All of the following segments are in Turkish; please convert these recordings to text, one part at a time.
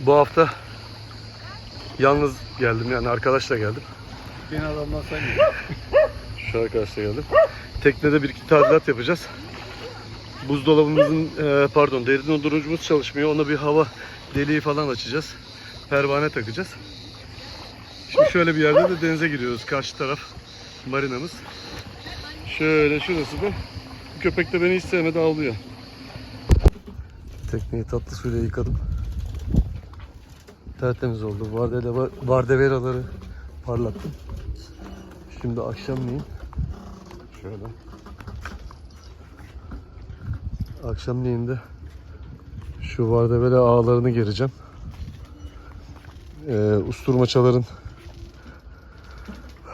Bu hafta yalnız geldim yani arkadaşla geldim. Beni adamdan sen gel. Şu arkadaşla geldim. Teknede bir iki tadilat yapacağız. Buzdolabımızın e, pardon derin dondurucumuz çalışmıyor. Ona bir hava deliği falan açacağız. Pervane takacağız. Şimdi şöyle bir yerde de denize giriyoruz. Karşı taraf marinamız. Şöyle şurası da. Bu köpek de beni hiç sevmedi ağlıyor. Tekneyi tatlı suyla yıkadım. Tertemiz oldu. Vardele, vardeveraları parlattım. Şimdi akşamleyin şöyle akşamleyin de şu vardevele ağlarını gereceğim. Ee, usturmaçaların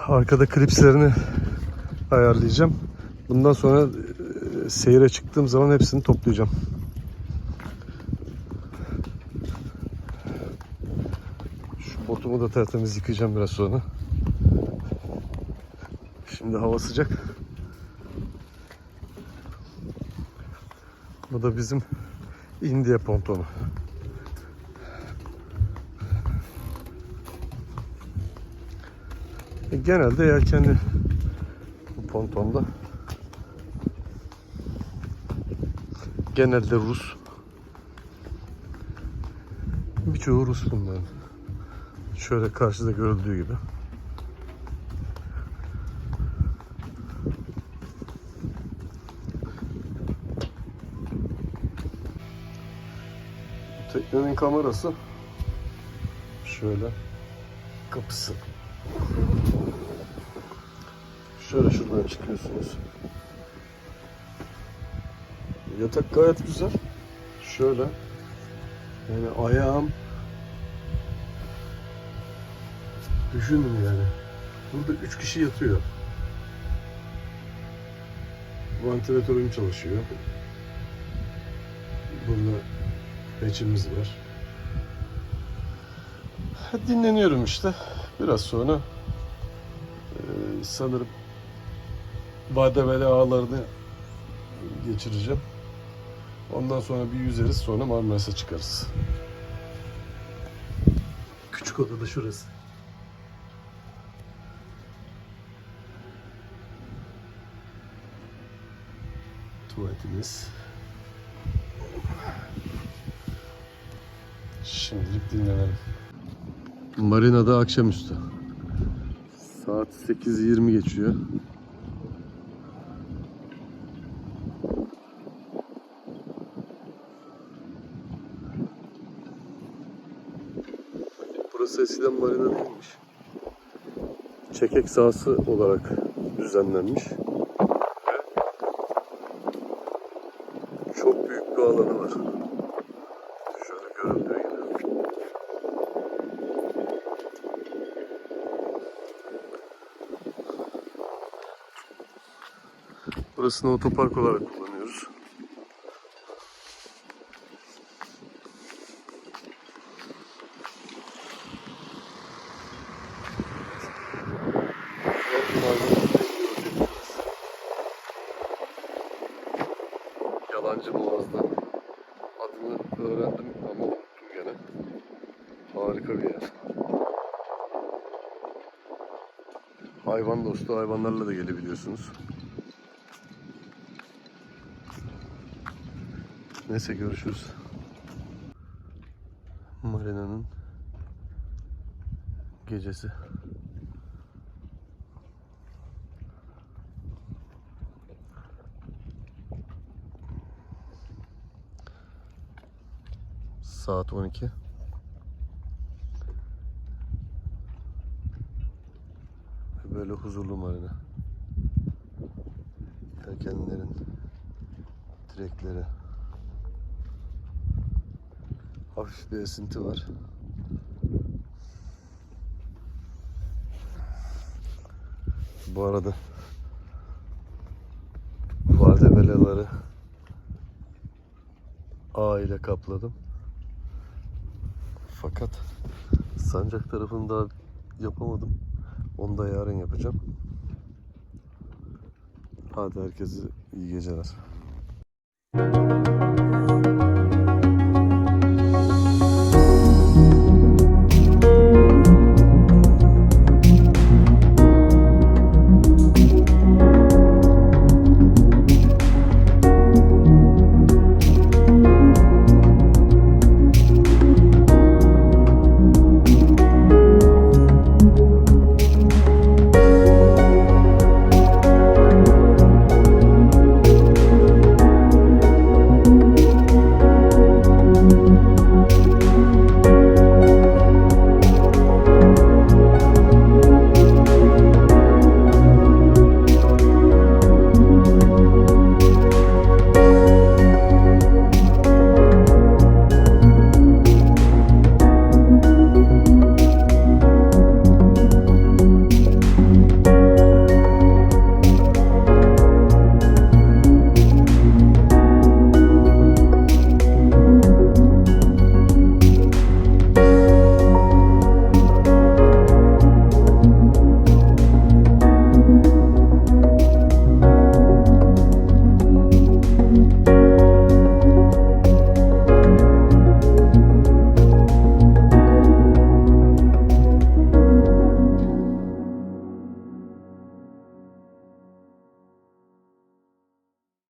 arkada klipslerini ayarlayacağım. Bundan sonra e, seyre çıktığım zaman hepsini toplayacağım. Şu botumu da tertemiz yıkayacağım biraz sonra. Şimdi hava sıcak. Bu da bizim India pontonu. E, Genelde yelkenli bu pontonda. Genelde Rus. Birçoğu Rus bunların. Şöyle karşıda görüldüğü gibi. Teknenin kamerası şöyle kapısı. Şöyle şuradan çıkıyorsunuz. Yatak gayet güzel. Şöyle. Yani ayağım düşünün yani. Burada üç kişi yatıyor. Vantilatörüm çalışıyor. Burada peçimiz var. Dinleniyorum işte. Biraz sonra e, sanırım Bademeli ağlarını geçireceğim. Ondan sonra bir yüzeriz sonra Marmaris'e çıkarız. Küçük oda da şurası. Tuvaletimiz. Şimdilik dinlenelim. Marina'da akşamüstü. Saat 8.20 geçiyor. Burası eskiden marina değilmiş. Çekek sahası olarak düzenlenmiş. Alanı var. Şöyle görüldüğü gibi. Burasını otopark olarak kullanıyoruz. Yalancı Boğaz'da Yer. Hayvan dostu hayvanlarla da gelebiliyorsunuz. Neyse görüşürüz. Marina'nın gecesi. Saat 12. huzurlu marina. Yelkenlerin direkleri. Hafif bir esinti var. Bu arada vardebeleleri ağ ile kapladım. Fakat sancak tarafını daha yapamadım. Onu da yarın yapacağım. Hadi herkese iyi geceler.